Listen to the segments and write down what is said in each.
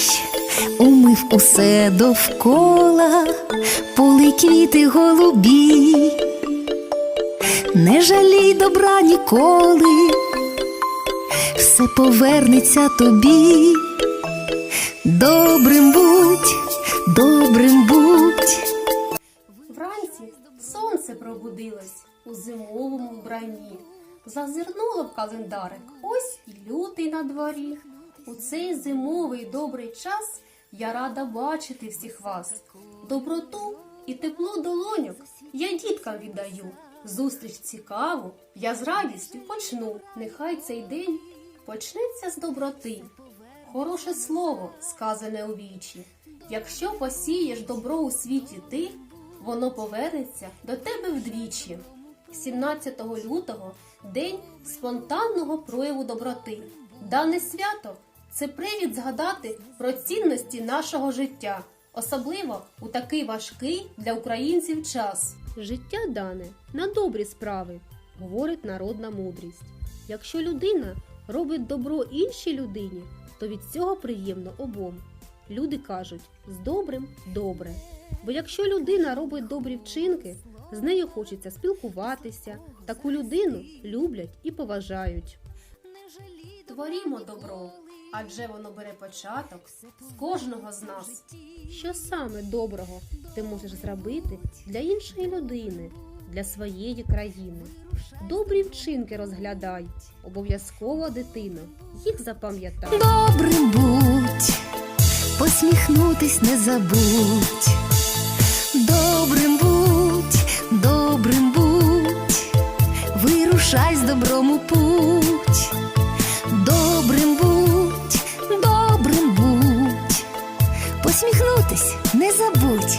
Дощ умив усе довкола, поли квіти голубі, не жалій добра ніколи, все повернеться тобі. Добрим будь, добрим будь. Вранці сонце пробудилось у зимовому вбранні. Зазирнуло в календарик, ось і лютий на дворі. У цей зимовий добрий час я рада бачити всіх вас. Доброту і тепло долоньок я діткам віддаю. Зустріч цікаву я з радістю почну. Нехай цей день почнеться з доброти. Хороше слово, сказане у вічі. Якщо посієш добро у світі ти, воно повернеться до тебе вдвічі. 17 лютого день спонтанного прояву доброти. Дане свято це привід згадати про цінності нашого життя, особливо у такий важкий для українців час. Життя дане на добрі справи, говорить народна мудрість. Якщо людина робить добро іншій людині, то від цього приємно обом. Люди кажуть з добрим добре. Бо якщо людина робить добрі вчинки, з нею хочеться спілкуватися, таку людину люблять і поважають. Творімо добро, адже воно бере початок з кожного з нас. Що саме доброго ти можеш зробити для іншої людини, для своєї країни? Добрі вчинки розглядай, обов'язково дитино, їх запам'ятай. Добрим будь, посміхнутись не забудь. Добрим будь, добрим будь, вирушай з добром у путь. Добрим будь, посміхнутись не забудь.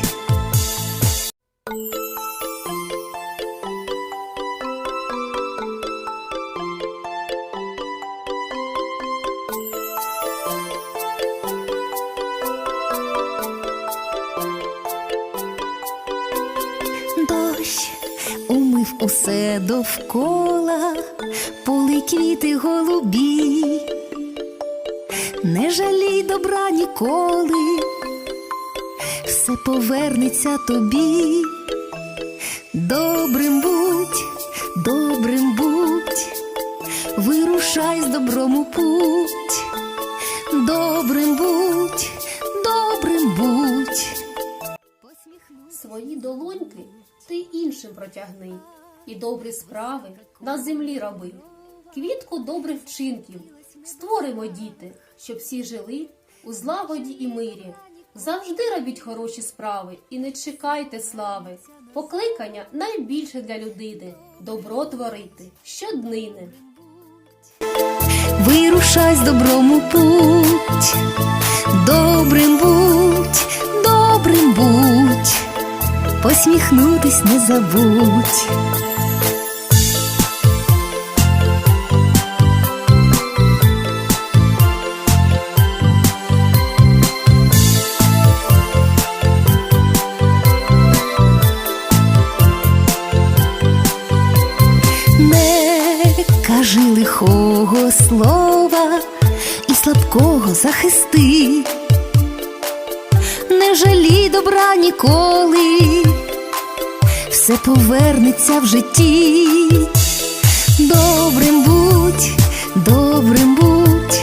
Дощ умив усе довкола, поли квіти голубі, не жалій добра ніколи, все повернеться тобі. Добрим будь, добрим будь, вирушай з добром у путь. Добрим будь, добрим будь. Свої долоньки ти іншим протягни, і добрі справи на землі роби. Квітку добрих вчинків створимо, діти, щоб всі жили у злагоді і мирі. Завжди робіть хороші справи і не чекайте слави. Покликання найбільше для людини добро творити щоднини. Вирушай з добром путь, добрим будь, добрим будь, посміхнутись не забудь. Кажи лихого слова і слабкого захисти, не жалій добра ніколи, все повернеться в житті. Добрим будь, добрим будь,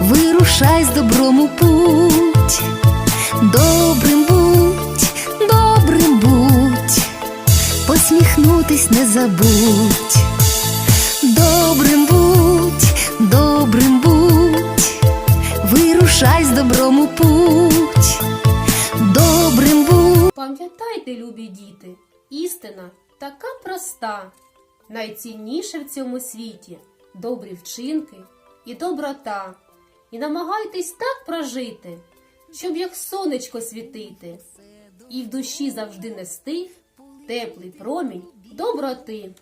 вирушай з добром у путь. Добрим будь, добрим будь посміхнутись не забудь. Вирушай з добром у путь. Добрим будь. Пам'ятайте, любі діти, істина така проста. Найцінніше в цьому світі добрі вчинки і доброта. І намагайтесь так прожити, щоб як сонечко світити, і в душі завжди нести теплий промінь доброти.